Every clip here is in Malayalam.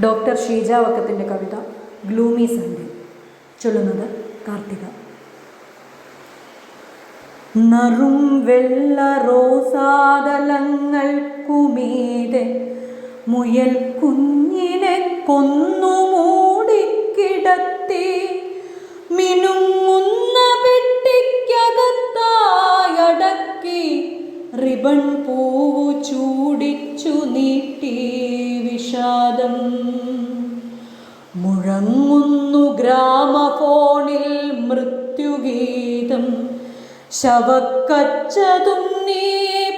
ഡോക്ടർ ഷീജ വക്കത്തിന്റെ കവിത ഗ്ലൂമി സൺഡേ. ചൊല്ലുന്നത് കാർത്തിക. നറും വെള്ള റോസാതലങ്ങൾക്കുമീതെ മുയൽ കുഞ്ഞിനെ കൊന്നു മൂടിക്കിടത്തി മിനുങ്ങുന്ന പെട്ടിക്കകത്തായടക്കി റിബൺ പൂവു മുഴങ്ങുന്നു ഗ്രാമഫോണിൽ മൃത്യുഗീതം. ശവക്കച്ചതുന്നീ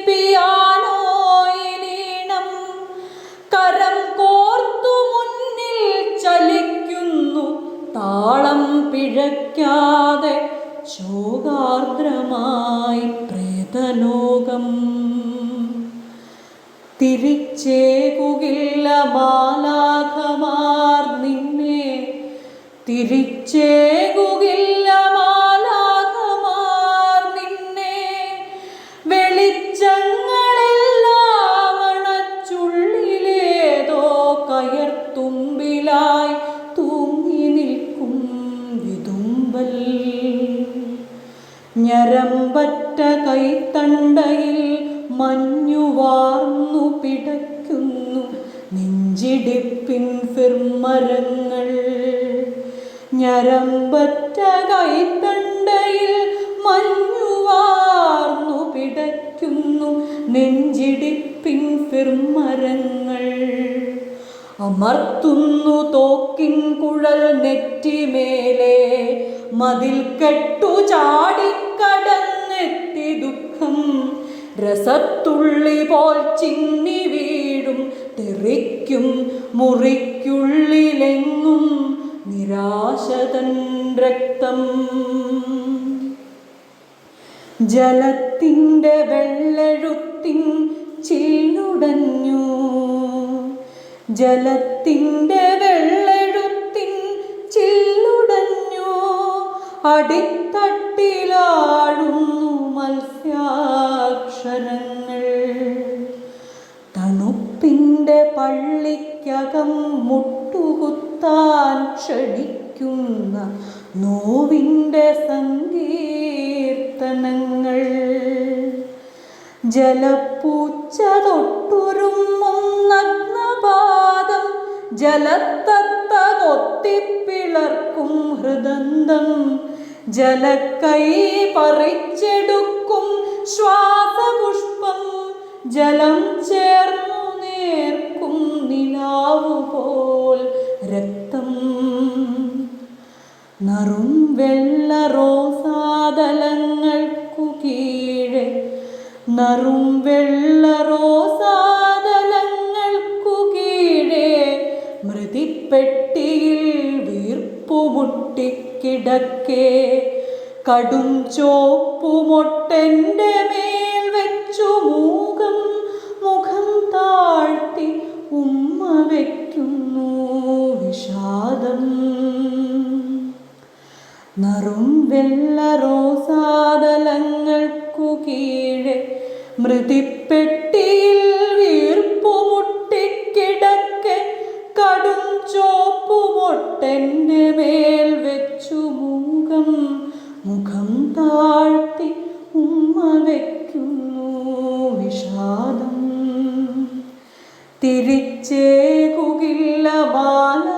പിയാനോയിനീണം കരം കോർത്തു മുന്നിൽ ചലിക്കുന്നു താളം പിഴയ്ക്കാതെ ശോകാർദ്രമായി പ്രേതലോകം. തിരിച്ചേകുകില്ല മാലാഖമാർ നിന്നെ. തിരിച്ചേകുകില്ല മാലാഖമാർ നിന്നെ. വെളിച്ചങ്ങളെല്ലാം അണച്ചുള്ളിലേതോ കയർത്തുമ്പിലായി തൂങ്ങി നിൽക്കും വിതുമ്പൽ. ഞരമ്പറ്റ കൈത്തണ്ടയിൽ മഞ്ഞുവാർന്നു പിടയ്ക്കുന്നു നെഞ്ചിടിപ്പിൻ ഫിർമരങ്ങൾ. ഞരമ്പറ്റ കൈത്തണ്ടയിൽ മഞ്ഞുവാർന്നു പിടയ്ക്കുന്നു നെഞ്ചിടിപ്പിൻ ഫിർമരങ്ങൾ. അമർത്തുന്നു തോക്കിൻ കുഴൽ നെറ്റിമേലെ മതിൽ കെട്ടു ദുഃഖം രസത്തുള്ളി പോൽ ചിന്നി വീടും തെറിക്കും മുറിക്കുള്ളിലെങ്ങും നിരാശതൻ രക്തം. ജലത്തിന്റെ വെള്ളെഴുത്തിൻ ചില്ലുടഞ്ഞു ജലത്തിന്റെ വെള്ളെഴുത്തിൻ ചില്ലുടഞ്ഞു അടിത്തട്ടിലാടുന്നു മത്സ്യാക്ഷരങ്ങൾ തണുപ്പിന്റെ പള്ളിക്കകം മുട്ടുകുത്താൻ ക്ഷണിക്കുന്ന നോവിന്റെ സങ്കീർത്തനങ്ങൾ. ജലപ്പൂച്ച തൊട്ടുരുമ്മും നഗ്നപാദം ജലത്തത്ത കൊത്തിപ്പിളർക്കും ഹൃദന്തം. ജലക്കൈ പറിച്ചെടുക്കും ശ്വാസപുഷ്പം ജലം ചേർന്നു നേർക്കും നിലാവുപോൽ രക്തം. നറും വെള്ള റോസാതലങ്ങൾക്കു കീഴെ നറും വെള്ള റോസാതലങ്ങൾക്കു കീഴെ മൃതിപ്പെട്ടിയിൽ വീർപ്പുമുട്ടിക്കിടക്കെ കടും ചോപ്പുമൊട്ടെന്റെ മേൽ വെച്ചു മൂകം മുഖം താഴ്ത്തി ഉമ്മ വയ്ക്കുന്നു വിഷാദം. നറും വെള്ള റോസാതലങ്ങൾക്കു കീഴെ മൃതിപ്പെട്ടിയിൽ തിരിച്ചേകുകില്ല ബാലാഖമാരെന്നെ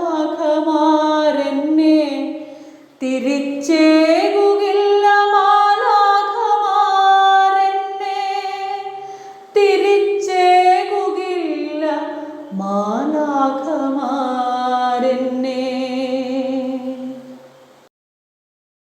തിരിച്ചേകുകില്ല മാലാഖമാരെന്നെ. തിരിച്ചേകുകില്ല മാലാഖമാർ